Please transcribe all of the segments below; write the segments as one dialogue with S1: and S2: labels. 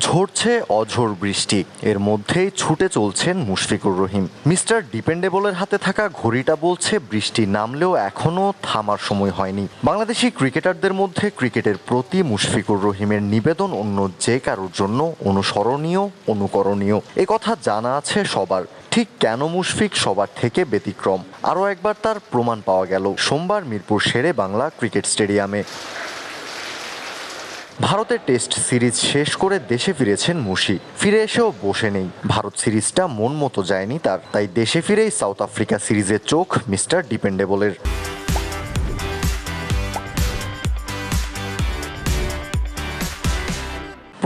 S1: ঝরছে অঝোর বৃষ্টি। এর মধ্যেই ছুটে চলছেন মুশফিকুর রহিম। মিস্টার ডিপেন্ডেবলের হাতে থাকা ঘড়িটা বলছে, বৃষ্টি নামলেও এখনও থামার সময় হয়নি। বাংলাদেশি ক্রিকেটারদের মধ্যে ক্রিকেটের প্রতি মুশফিকুর রহিমের নিবেদন অন্য যে কারোর জন্য অনুসরণীয়, অনুকরণীয়। এ কথা জানা আছে সবার। ঠিক কেন মুশফিক সবার থেকে ব্যতিক্রম? আরও একবার তার প্রমাণ পাওয়া গেল। সোমবার মিরপুর শেরে বাংলা ক্রিকেট স্টেডিয়ামে। ভারতের টেস্ট সিরিজ শেষ করে দেশে ফিরেছেন মুশি। ফিরে এসেও বসে নেই। ভারত সিরিজটা মন মতো যায়নি তার, তাই দেশে ফিরেই সাউথ আফ্রিকা সিরিজের চোখ মিস্টার ডিপেন্ডেবলের।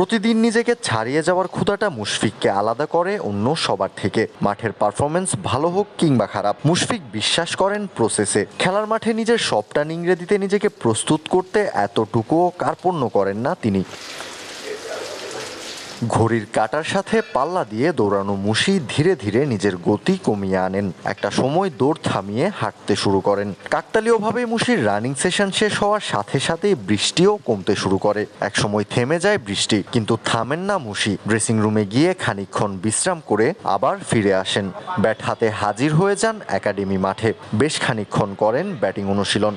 S1: প্রতিদিন নিজেকে ছাড়িয়ে যাওয়ার ক্ষুধাটা মুশফিককে আলাদা করে অন্য সবার থেকে। মাঠের পারফরমেন্স ভালো হোক কিংবা খারাপ, মুশফিক বিশ্বাস করেন প্রসেসে খেলার মাঠে নিজের সবটা নিংড়ে দিতে নিজেকে প্রস্তুত করতে এতটুকুও কার্পণ্য করেন না তিনি। ঘড়ির কাটার সাথে পাল্লা দিয়ে দৌড়ানো মুশি ধীরে ধীরে নিজের গতি কমিয়ে আনেন। একটা সময় দৌড় থামিয়ে হাঁটতে শুরু করেন। কাকতালীয়ভাবে মুশির রানিং সেশন শেষ হওয়ার সাথে সাথেই বৃষ্টিও কমতে শুরু করে। একসময় থেমে যায় বৃষ্টি, কিন্তু থামেন না মুশি। ড্রেসিং রুমে গিয়ে খানিকক্ষণ বিশ্রাম করে আবার ফিরে আসেন। ব্যাট হাতে হাজির হয়ে যান একাডেমি মাঠে। বেশ খানিকক্ষণ করেন ব্যাটিং অনুশীলন।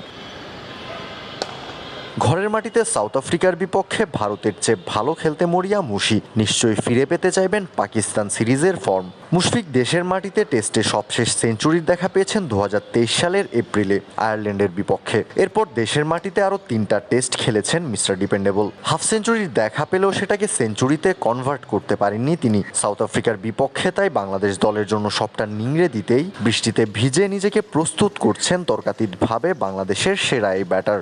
S1: ঘরের মাটিতে সাউথ আফ্রিকার বিপক্ষে ভারতের চেয়ে ভালো খেলতে মরিয়া মুশি নিশ্চয়ই ফিরে পেতে চাইবেন পাকিস্তান সিরিজের ফর্ম। মুশফিক দেশের মাটিতে টেস্টে সবশেষ সেঞ্চুরির দেখা পেয়েছেন দু হাজার তেইশ সালের এপ্রিলে আয়ারল্যান্ডের বিপক্ষে। এরপর দেশের মাটিতে আরও তিনটা টেস্ট খেলেছেন মিস্টার ডিপেন্ডেবল। হাফ সেঞ্চুরির দেখা পেলেও সেটাকে সেঞ্চুরিতে কনভার্ট করতে পারেননি তিনি। সাউথ আফ্রিকার বিপক্ষে তাই বাংলাদেশ দলের জন্য সবটা নিংড়ে দিতেই বৃষ্টিতে ভিজে নিজেকে প্রস্তুত করছেন তর্কাতীতভাবে বাংলাদেশের সেরা এই ব্যাটার।